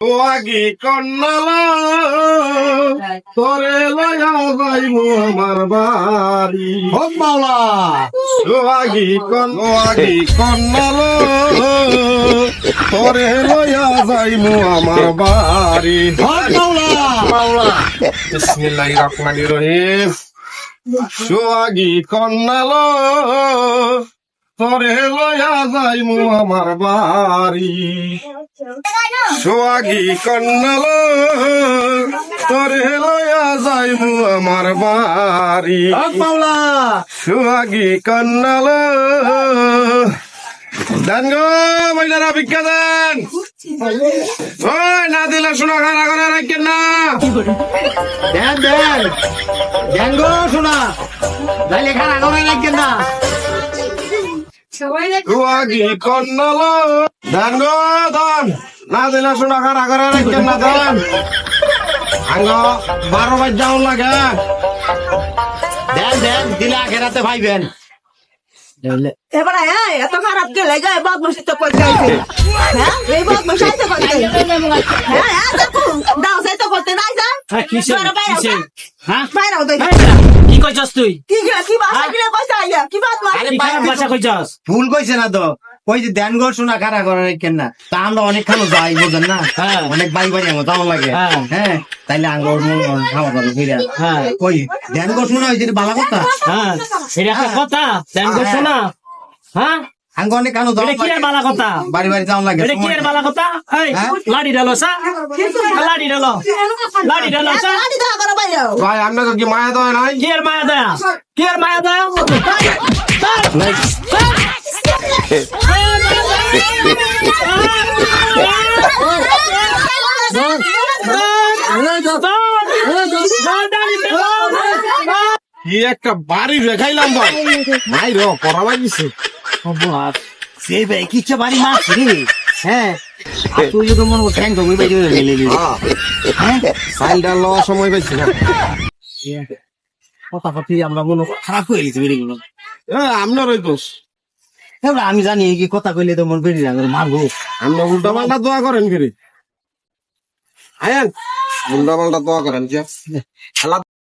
ও আগে কন্নালা তোরে লয়া যাইমু আমার বাড়ি। হোক মাওলা। ও আগে কন ও আগে কন্নালা তোরে লয়া যাইমু আমার বাড়ি। হোক মাওলা। মাওলা বিসমিল্লাহির রহমানির রহিম। সোয়াগি কন্নালো তোরে লয়া যাইমু আমার বাড়ি। সোয়াগি কন্নালো তোরে লয়া যাইমু আমার বাড়ি। সোয়াগি কন্নালো দান গো মহিলারা ভিক্ষা দেন। ওই না দিলে শোনা খানা করে রাখেন না। দেন দেন। দেন গো শোনা যাইলে খানা করে রাখেন না তুয়াগি কন্নল। ধান গো ধান না দিলে শোনা করে রাখেন না ধান আঙ্গ বারো বাজ যাও লাগে। দেন দেন দিলে আগে রাতে ভাইবেন। এবারে হ্যাঁ এত খারাপ কে লেগে বদমাসি তো করতে হ্যাঁ এই বদমাসি হ্যাঁ খারাপ ভাষা কইছস ভুল কইছে না তো। ওই যে দেন গো শোনা খানা করে রাখেন না। তা আমরা অনেক খানো যাই বুঝেন না? হ্যাঁ। অনেক বাই বাই আমার তাও লাগে। হ্যাঁ। হ্যাঁ? তাইলে আঙ্গ খাওয়া দাওয়া ফিরা হ্যাঁ। ওই দেন গো শোনা হয়েছে বালা কথা। হ্যাঁ এটা একটা কথা। দেন গো শোনা হ্যাঁ? আঙ্গ অনেক খানো এটা কি বালা কথা? বাড়ি বাড়ি যাওয়া লাগে এটা কি বালা কথা? এই? লাড়ি ডালো সা লাড়ি ডালো লাড়ি ডালো সা লাড়ি দাও করে বাইরে ভাই আপনাকে কি মায়া দেয় নাই কি এর মায়া দয়া কি এর মায়া দয়া কি একটা বাড়ি রেখাইলাম ভাই নাই র পড়া লাগিছে সেই ভাই কিচ্ছু বাড়ি মাছ রে হ্যাঁ আর তুই মনে ঠ্যাং হ্যাঁ? সাইলটা লওয়ার সময় পাইছি না। কথা কথা আমরা মনে খারাপ হয়ে গেছে বেরিয়ে গেল এ, আপনার ওই দোষ। আমি জানি কি কথা কইলে তো মন বেরিয়ে যাবে মারবো। আপনি উল্টা পাল্টা দোয়া করেন ফিরে। আয়ান উল্টা পাল্টা দোয়া করেন আল্লাহ